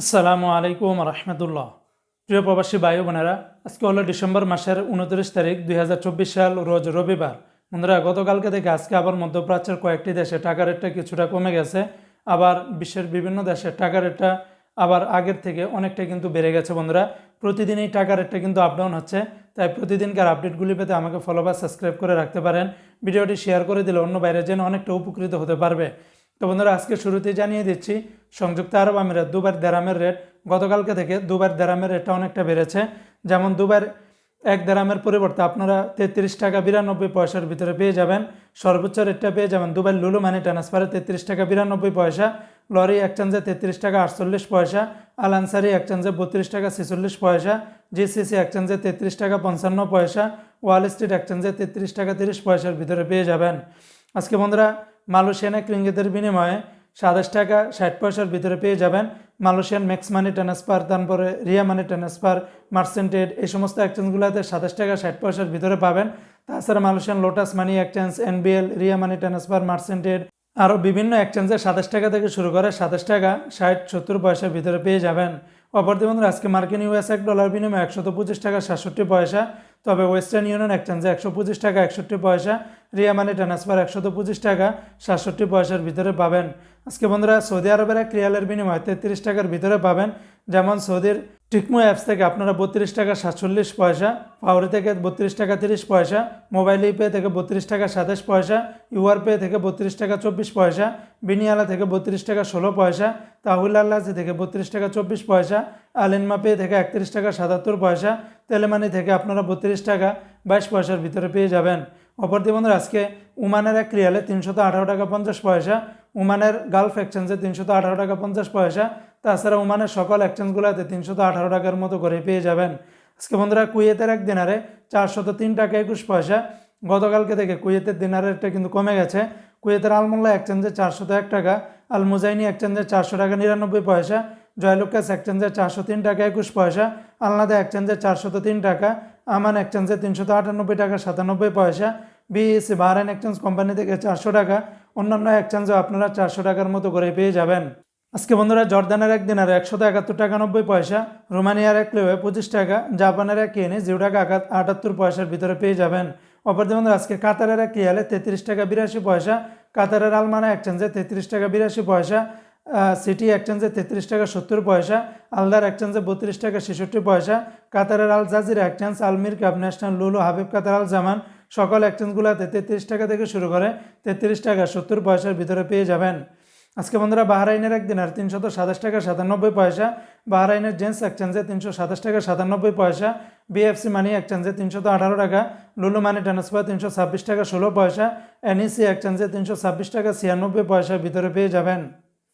আসসালামু আলাইকুম রহমতুল্লাহ। প্রিয় প্রবাসী ভাই বোনেরা, আজকে হলো ডিসেম্বর মাসের উনত্রিশ তারিখ দুই হাজার চব্বিশ সাল, রোজ রবিবার। বন্ধুরা, গতকালকে থেকে আজকে আবার মধ্যপ্রাচ্যের কয়েকটি দেশে টাকা রেটটা কিছুটা কমে গেছে। আবার বিশ্বের বিভিন্ন দেশে টাকা রেটটা আবার আগের থেকে অনেকটা কিন্তু বেড়ে গেছে বন্ধুরা। প্রতিদিনই টাকা রেটটা কিন্তু আপ ডাউন হচ্ছে। তাই প্রতিদিনকার আপডেটগুলি পেতে আমাকে ফলো বা সাবস্ক্রাইব করে রাখতে পারেন। ভিডিওটি শেয়ার করে দিলে অন্য বাইরে যেন অনেকটা উপকৃত হতে পারবে। তো বন্ধুরা, আজকে শুরুতেই জানিয়ে দিচ্ছি, সংযুক্ত আরব আমিরাত দুবার দেরামের রেট গতকালকে থেকে দুবার দেরামের রেটটা অনেকটা বেড়েছে। যেমন দুবার এক দেরামের পরিবর্তে আপনারা তেত্রিশ টাকা বিরানব্বই পয়সার ভিতরে পেয়ে যাবেন। সর্বোচ্চ রেটটা পেয়ে যাবেন দুবার লুলু মানি ট্রান্সফারে তেত্রিশ টাকা বিরানব্বই পয়সা, লরি একচেঞ্জে তেত্রিশ টাকা আটচল্লিশ পয়সা আল আনসারি একচেঞ্জে বত্রিশ টাকা ছেচল্লিশ পয়সা জিসিসি একচেঞ্জে তেত্রিশ টাকা পঞ্চান্ন পয়সা ওয়াল স্ট্রিট একচেঞ্জে তেত্রিশ টাকা তিরিশ পয়সার ভিতরে পেয়ে যাবেন। আজকে বন্ধুরা মালয়েশিয়ান এক রিঙ্গিতের বিনিময়ে সাতাশ টাকা ষাট পয়সার ভিতরে পেয়ে যাবেন মালয়েশিয়ান ম্যাক্স মানি ট্রান্সফার, তারপরে রিয়া মানি ট্রান্সফার, মার্সেন্টেড, এই সমস্ত এক্সচেঞ্জগুলোতে সাতাশ টাকা ষাট পয়সার ভিতরে পাবেন। তাছাড়া Malaysian Lotus money exchange NBL Ria money transfer, Merchantrade, আরও বিভিন্ন এক্সচেঞ্জে সাতাশ টাকা থেকে শুরু করে সাতাশ টাকা ষাট সত্তর পয়সার ভিতরে পেয়ে যাবেন। অপরদি বন্ধুরা, আজকে মার্কিন ইউএস এক ডলার বিনিময়ে একশত পঁচিশ টাকা সাতষট্টি পয়সা, তবে ওয়েস্টার্ন ইউনিয়ন এক্সচেঞ্জে একশো পঁচিশ টাকা একষট্টি পয়সা, রিয়া মানি ট্রান্সফার একশত পঁচিশ টাকা সাতষট্টি পয়সার ভিতরে পাবেন। আজকে বন্ধুরা, সৌদি আরবের এক রিয়ালের বিনিময়ে তেত্রিশ টাকার ভিতরে পাবেন, যেমন সৌদির টিকমো অ্যাপস থেকে আপনারা বত্রিশ টাকা সাতচল্লিশ পয়সা পাউরি থেকে বত্রিশ টাকা তিরিশ পয়সা, মোবাইল পে থেকে বত্রিশ টাকা সাতাশ পয়সা, ইউআর পে থেকে বত্রিশ টাকা চব্বিশ পয়সা, বিনিয়ালা থেকে বত্রিশ টাকা ষোলো পয়সা, তাহুল আল্লাহ থেকে বত্রিশ টাকা চব্বিশ পয়সা, আলেনমা পে থেকে একত্রিশ টাকা সাতাত্তর পয়সা, তেলেমানি থেকে আপনারা বত্রিশ টাকা বাইশ পয়সার ভিতরে পেয়ে যাবেন। অপরদি বন্ধুরা, আজকে উমানের এক রিয়ালে তিনশত আঠারো টাকা পঞ্চাশ পয়সা, উমানের গালফ এক্সচেঞ্জে তিনশত আঠারো টাকা পঞ্চাশ পয়সা তাছাড়া উমানের সকল এক্সচেঞ্জগুলোতে তিনশত আঠারো টাকার মতো করে পেয়ে যাবেন। আজকে বন্ধুরা, কুয়েতের এক দিনারে চারশত তিন টাকা একুশ পয়সা। গতকালকে থেকে কুয়েতের দিনারেরটা কিন্তু কমে গেছে। কুয়েতের আলমোল্লা এক্সচেঞ্জে চারশত এক টাকা আল মুজাইনি এক্সচেঞ্জে চারশো টাকা নিরানব্বই পয়সা, জয়লুকাস এক্সচেঞ্জে চারশো তিন টাকা একুশ পয়সা, আলনাদা এক্সচেঞ্জে চারশত তিন টাকা, আমান এক্সচেঞ্জে তিনশত আটানব্বই টাকা সাতানব্বই পয়সা, বিএসসি বাহরাইন এক্সচেঞ্জ কোম্পানি থেকে চারশো টাকা, অন্যান্য এক্সচেঞ্জেও আপনারা চারশো টাকার মতো করে পেয়ে যাবেন। আজকে বন্ধুরা জর্দানের এক দিনারে একশত একাত্তর টাকা নব্বই পয়সা, রোমানিয়ার এক লেওয়ে পঁচিশ টাকা, জাপানের এক কেনে জিরো টাকা আঘাত আটাত্তর পয়সার ভিতরে পেয়ে যাবেন। অপরদি বন্ধুরা আজকে কাতারের এক রিয়ালে তেত্রিশ টাকা বিরাশি পয়সা, কাতারের আলমানা এক্সচেঞ্জে তেত্রিশ টাকা বিরাশি পয়সা সিটি এক্সচেঞ্জে তেত্রিশ টাকা সত্তর পয়সা, আলদার এক্সচেঞ্জে বত্রিশ টাকা ছেষট্টি পয়সা, কাতারের আল জাজির এক্সচেঞ্জ আলমির কাপ ন্যাশনাল, লুলু হাবিব কাতার আল জামান, সকল এক্সচেঞ্জগুলোতে তেত্রিশ টাকা থেকে শুরু করে তেত্রিশ টাকা সত্তর পয়সার ভিতরে পেয়ে যাবেন। আজকে বন্ধুরা বাহরাইনের একদিন আর তিনশত সাতাশ টাকা সাতানব্বই পয়সা। বাহরাইনের জেন্স এক্সচেঞ্জে তিনশো সাতাশ টাকা সাতানব্বই পয়সা। বিএফসি মানি এক্সচেঞ্জে তিনশত আঠারো টাকা। লুলু মানি ট্রান্সফার তিনশো ছাব্বিশ টাকা ষোলো পয়সা। এনইসি এক্সচেঞ্জে তিনশো ছাব্বিশ টাকা ছিয়ানব্বই পয়সা ভিতরে পেয়ে যাবেন।